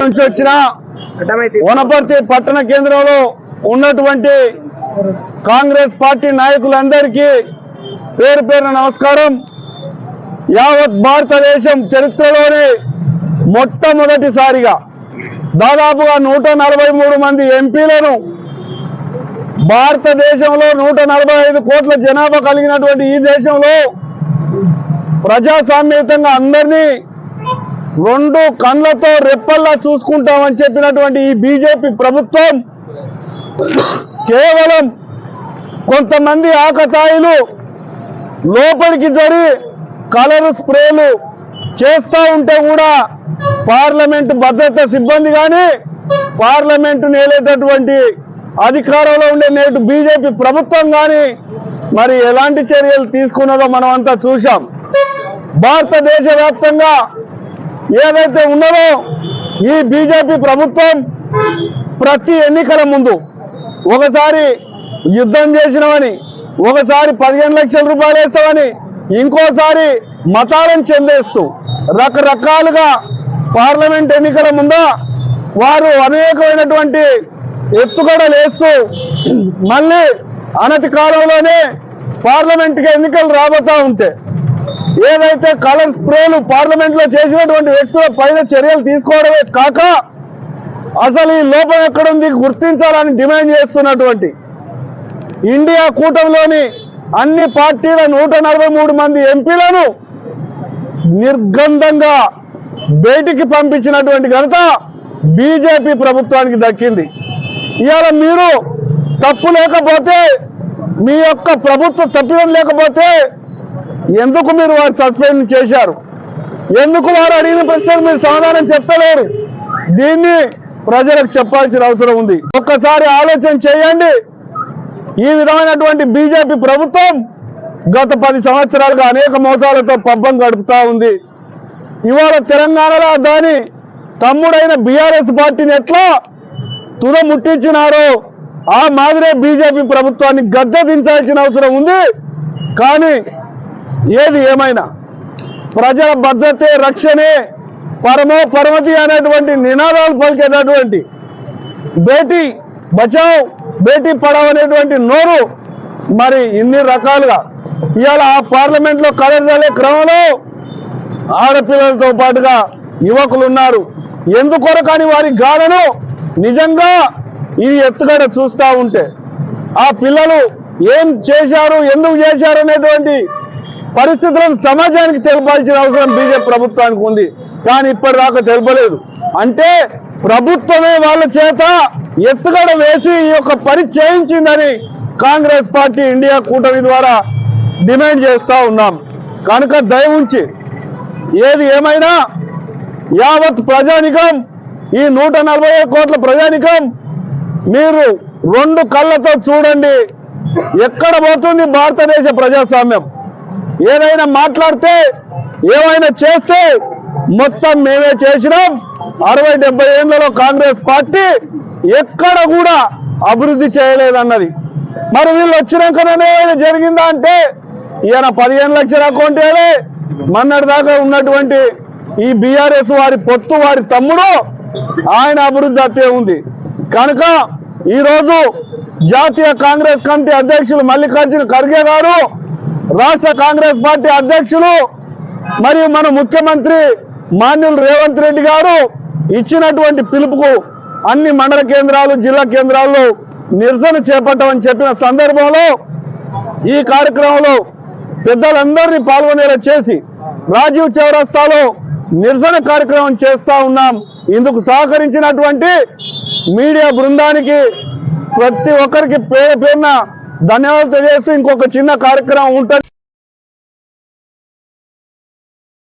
నుంచి వచ్చిన వనపర్తి పట్టణ కేంద్రంలో ఉన్నటువంటి కాంగ్రెస్ పార్టీ నాయకులందరికీ పేరు పేరున నమస్కారం. యావత్ భారతదేశం చరిత్రలోనే మొట్టమొదటిసారిగా దాదాపుగా నూట నలభై మూడు మంది ఎంపీలను భారతదేశంలో నూట నలభై ఐదు కోట్ల జనాభా కలిగినటువంటి ఈ దేశంలో ప్రజాస్వామ్యతంగా అందరినీ రెండు కళ్ళతో రెప్పల్లా చూసుకుంటామని చెప్పినటువంటి ఈ బీజేపీ ప్రభుత్వం కేవలం కొంతమంది ఆకతాయిలు లోపలికి జరి కలర్ స్ప్రేలు చేస్తూ ఉంటే కూడా పార్లమెంట్ భద్రత సిబ్బంది కానీ పార్లమెంటు నేలేటటువంటి అధికారంలో ఉండే నేటి బీజేపీ ప్రభుత్వం కానీ మరి ఎలాంటి చర్యలు తీసుకున్నదో మనం అంతా చూశాం. భారతదేశ వ్యాప్తంగా ఏదైతే ఉన్నదో ఈ బీజేపీ ప్రభుత్వం ప్రతి ఎన్నికల ముందు ఒకసారి యుద్ధం చేసినవని ఒకసారి పదిహేను లక్షల రూపాయలు వేస్తామని ఇంకోసారి మతాలను చెందేస్తూ రకరకాలుగా పార్లమెంట్ ఎన్నికల ముందు వారు అనేకమైనటువంటి ఎత్తుగడలు వేస్తూ మళ్ళీ అనతి కాలంలోనే పార్లమెంట్కి ఎన్నికలు రాబోతా ఉంటే ఏదైతే కలర్ స్ప్రేలు పార్లమెంట్లో చేసినటువంటి వ్యక్తుల పైన చర్యలు తీసుకోవడమే కాక అసలు ఈ లోపం ఎక్కడుంది గుర్తించాలని డిమాండ్ చేస్తున్నటువంటి ఇండియా కూటమిలోని అన్ని పార్టీల నూట నలభై మూడు మంది ఎంపీలను నిర్గంధంగా బయటికి పంపించినటువంటి ఘనత బీజేపీ ప్రభుత్వానికి దక్కింది. ఇవాళ మీరు తప్పు లేకపోతే మీ యొక్క ప్రభుత్వ తప్పిదం లేకపోతే ఎందుకు మీరు వారు సస్పెండ్ చేశారు? ఎందుకు వారు అడిగిన ప్రశ్నకు మీరు సమాధానం చెప్పలేరు దీన్ని ప్రజలకు చెప్పాల్సిన అవసరం ఉంది. ఒక్కసారి ఆలోచన చేయండి. ఈ విధమైనటువంటి బీజేపీ ప్రభుత్వం గత పది సంవత్సరాలుగా అనేక మోసాలతో పబ్బం గడుపుతా ఉంది. ఇవాళ తెలంగాణలో దాని తమ్ముడైన బీఆర్ఎస్ పార్టీని ఎట్లా తుద ముట్టించినారో ఆ మాదిరే బీజేపీ ప్రభుత్వాన్ని గద్దె దించాల్సిన అవసరం ఉంది. కానీ ఏది ఏమైనా ప్రజల భద్రతే రక్షణే పరమో పరమతి అనేటువంటి నినాదాలు పలికేటటువంటి బేటీ బచావ్ బేటీ పడావ్ అనేటువంటి నోరు మరి ఇన్ని రకాలుగా. ఇవాళ ఆ పార్లమెంట్లో లో క్రమంలో ఆడపిల్లలతో పాటుగా యువకులు ఉన్నారు ఎందుకొరకని వారి గాలను నిజంగా ఈ ఎత్తుగడ చూస్తా ఉంటే ఆ పిల్లలు ఏం చేశారు ఎందుకు చేశారు అనేటువంటి పరిస్థితులను సమాజానికి తెలిపాల్సిన అవసరం బీజేపీ ప్రభుత్వానికి ఉంది. కానీ ఇప్పటిదాకా తెలపలేదు. అంటే ప్రభుత్వమే వాళ్ళ చేత ఎత్తుగడ వేసి ఈ యొక్క పని చేయించిందని కాంగ్రెస్ పార్టీ ఇండియా కూటమి ద్వారా డిమాండ్ చేస్తా ఉన్నాం. కనుక దయ ఉంచి ఏది ఏమైనా యావత్ ప్రజానికం ఈ నూట నలభై కోట్ల ప్రజానికం మీరు రెండు కళ్ళతో చూడండి. ఎక్కడ పోతుంది భారతదేశ ప్రజాస్వామ్యం? ఏదైనా మాట్లాడితే ఏమైనా చేస్తే మొత్తం మేమే చేసినాం. అరవై డెబ్బై ఏళ్ళలో కాంగ్రెస్ పార్టీ ఎక్కడ కూడా అభివృద్ధి చేయలేదన్నది. మరి వీళ్ళు వచ్చినాకనే జరిగిందా అంటే ఈయన పదిహేను లక్షల అకౌంట్ ఏలే మన్నటి దాకా ఉన్నటువంటి ఈ బీఆర్ఎస్ వారి పొత్తు వారి తమ్ముడు ఆయన అభివృద్ధి అత్తే ఉంది. కనుక ఈరోజు జాతీయ కాంగ్రెస్ కమిటీ అధ్యక్షులు మల్లికార్జున ఖర్గే గారు రాష్ట్ర కాంగ్రెస్ పార్టీ అధ్యక్షులు మరియు మన ముఖ్యమంత్రి మాన్యులు రేవంత్ రెడ్డి గారు ఇచ్చినటువంటి పిలుపుకు అన్ని మండల కేంద్రాలు జిల్లా కేంద్రాల్లో నిరసన చేపట్టమని చెప్పిన సందర్భంలో ఈ కార్యక్రమంలో పెద్దలందరినీ పాల్గొనేలా చేసి రాజీవ్ చౌరస్తాలో నిరసన కార్యక్రమం చేస్తా ఉన్నాం. ఇందుకు సహకరించినటువంటి మీడియా బృందానికి ప్రతి ఒక్కరికి పేరు పేరున ధన్యవాదాలు తెలియజేస్తూ ఇంకొక చిన్న కార్యక్రమం ఉంటుంది.